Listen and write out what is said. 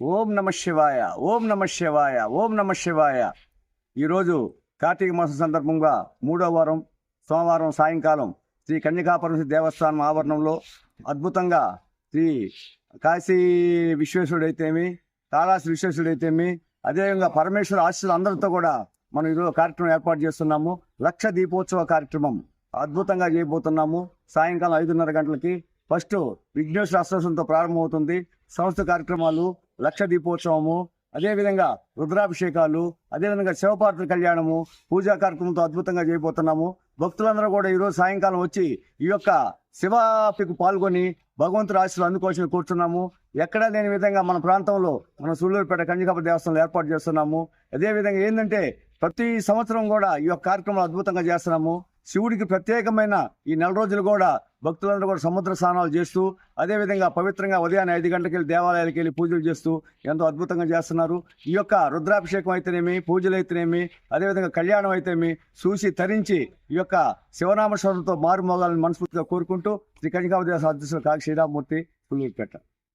ఓం నమ శివాయ ఓం నమ శివాయ ఓం నమ శివాయ. ఈరోజు కార్తీక మాసం సందర్భంగా మూడో వారం సోమవారం సాయంకాలం శ్రీ కన్యకాపరమేశ్వరి దేవస్థానం ఆవరణంలో అద్భుతంగా శ్రీ కాశీ విశ్వేశ్వరుడైతేమి కాళాశ్రీ విశ్వేశ్వరుడైతేమి అదేవిధంగా పరమేశ్వర ఆశీస్సులు అందరితో కూడా మనం ఈరోజు కార్యక్రమం ఏర్పాటు చేస్తున్నాము. లక్ష దీపోత్సవ కార్యక్రమం అద్భుతంగా చేయబోతున్నాము. సాయంకాలం ఐదున్నర గంటలకి ఫస్ట్ విఘ్నేశ్వర అష్టోత్సవంతో ప్రారంభమవుతుంది. సంస్థ కార్యక్రమాలు లక్ష దీపోత్సవము అదేవిధంగా రుద్రాభిషేకాలు అదేవిధంగా శివపార్వతుల కళ్యాణము పూజా కార్యక్రమంతో అద్భుతంగా చేయబోతున్నాము. భక్తులందరూ కూడా ఈరోజు సాయంకాలం వచ్చి ఈ యొక్క శివాపికు పాల్గొని భగవంతుడి ఆశలు అందుకోసం కూర్చున్నాము. ఎక్కడా లేని విధంగా మన ప్రాంతంలో మన సూళ్ళూరుపేట కంజికాప దేవస్థానంలో ఏర్పాటు చేస్తున్నాము. అదేవిధంగా ఏంటంటే ప్రతి సంవత్సరం కూడా ఈ యొక్క కార్యక్రమాలు అద్భుతంగా చేస్తున్నాము. శివుడికి ప్రత్యేకమైన ఈ నెల రోజులు కూడా భక్తులందరూ కూడా సముద్ర స్నానాలు చేస్తూ అదేవిధంగా పవిత్రంగా ఉదయాన్నే ఐదు గంటలకు వెళ్ళి దేవాలయాలకు వెళ్ళి పూజలు చేస్తూ ఎంతో అద్భుతంగా చేస్తున్నారు. ఈ యొక్క రుద్రాభిషేకం అయితేనేమి పూజలు అయితేనేమి అదేవిధంగా కళ్యాణం అయితేనేమి చూసి తరించి ఈ యొక్క శివనామస్వరంతో మారుమోగాలని మనస్ఫూర్తిగా కోరుకుంటూ శ్రీ కనికావదేశ అధ్యక్షులు కాకి శ్రీరామూర్తి పుల్లూరుపేట.